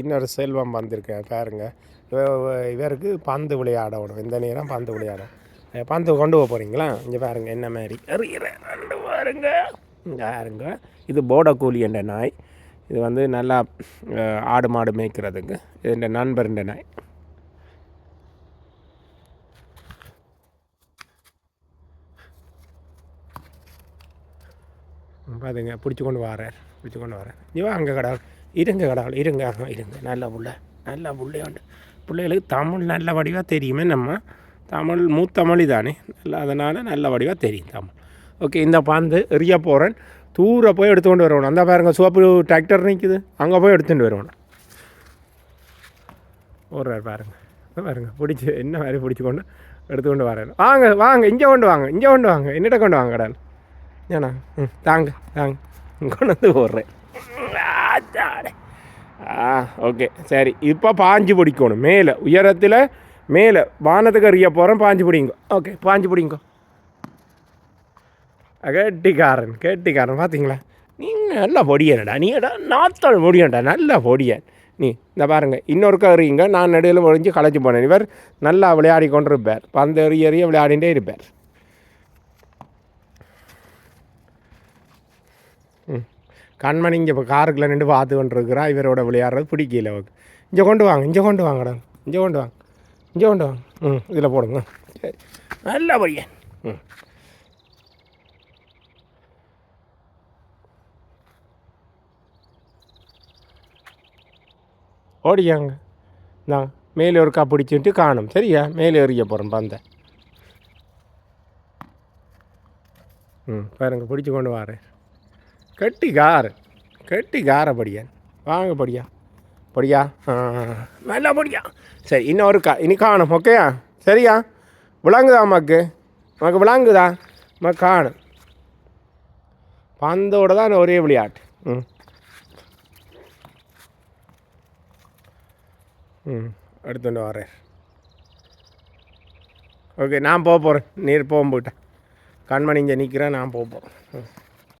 இன்னொரு செல்வம் வந்திருக்கேன் பாருங்க. இவருக்கு பந்து விளையாடணும். இந்த நேரம் பந்து விளையாடும் பந்து கொண்டு போக போகிறீங்களா இங்கே பாருங்க என்ன மாதிரி. எறிகிற ரெண்டு பாருங்க. பாருங்க. இது போடக்கூலி என்ற நாய். இது வந்து நல்லா ஆடு மாடு மேய்க்கிறதுக்கு. இது என் நண்பருண்ட நாய். பாருங்க பிடிச்சி கொண்டு வரேன். பிடிச்சி கொண்டு வரேன். இவா அங்கே கடை இருங்க கடவுள் இருங்க. இருங்க. நல்ல பிள்ளை நல்ல பிள்ளையாண்டு. பிள்ளைகளுக்கு தமிழ் நல்ல வடிவாக தெரியுமே நம்ம. தமிழ் மூத்தமொழி தானே. நல்ல அதனால் நல்ல வடிவாக தெரியும் தமிழ். ஓகே இந்த பாந்து எறிய போகிறேன் தூர போய் எடுத்துக்கொண்டு வரணும் அந்த பாருங்க சோப்பு டிராக்டர் நிற்குது அங்கே போய் எடுத்துகிட்டு வரணும் ஓடுறாரு பாருங்க. பாருங்க பிடிச்சி என்ன மாதிரி பிடிச்சி கொண்டு எடுத்துக்கொண்டு வரேன். வாங்க வாங்க இங்கே கொண்டு வாங்க இங்கே கொண்டு வாங்க. என்னிட்ட கொண்டு வாங்க கடல் ஏண்ணா ம் தாங்க தாங்க. கொண்டு வந்து போடுறேன். ஆ ஓகே சரி இப்போ பாஞ்சு பிடிக்கணும். மேலே உயரத்தில் மேலே வானத்துக்கு அறிய போகிறோம் பாஞ்சு பிடிங்கோ. ஓகே பாஞ்சு பிடிங்கோ. கேட்டிக்காரன் கேட்டிக்காரன் பார்த்தீங்களா நீங்கள் நல்லா பொடியனடா நீ எடா நாத்தல் பொடியன்டா நல்லா பொடியன். நீ இந்த பாருங்க இன்னொருக்க எறியுங்க நான் நடுவில் ஒழிஞ்சு களைச்சி போனேன். இவர் நல்லா விளையாடி கொண்டு இருப்பார் பந்து எறிய எறிய விளையாடிகிட்டே இருப்பார். ம். கண்மணி இங்கே இப்போ காருக்குள்ளே நின்று பார்த்து கொண்டிருக்கிறா. இவரோட விளையாடுறது பிடிக்கல அவருக்கு இங்கே கொண்டு வாங்க இங்கே கொண்டு வாங்கடா. இங்கே கொண்டு வாங்க. இங்கே கொண்டு வாங்க. ம் இதில் போடுங்க. சரி. நல்ல பையன். ம். ஓடியாங்க. நான் மேலே ஒருக்கா பிடிச்சிட்டு காணும். சரியா? மேலே எறிய போகிறேன் பந்தை. ம் பாருங்க பிடிச்சி கொண்டு வரேன். கட்டி கார். கட்டி வாங்க படியா. படியா? ஆ, நல்லா படியா. சரி இன்னொரு கா இனி காணும் ஓகேயா? சரியா? விளங்குதா அம்மாக்கு உனக்கு விளங்குதா? அம்மா காணும். பந்தோட தான் ஒரே விளையாட்டு. ம். ம் எடுத்துட்டு வரேன். ஓகே நான் போக போகிறேன் நீர் போகும்போட்டேன் போயிட்டேன் கண்மணி இங்கே நிற்கிறேன் நான் போக போகிறேன் ம்.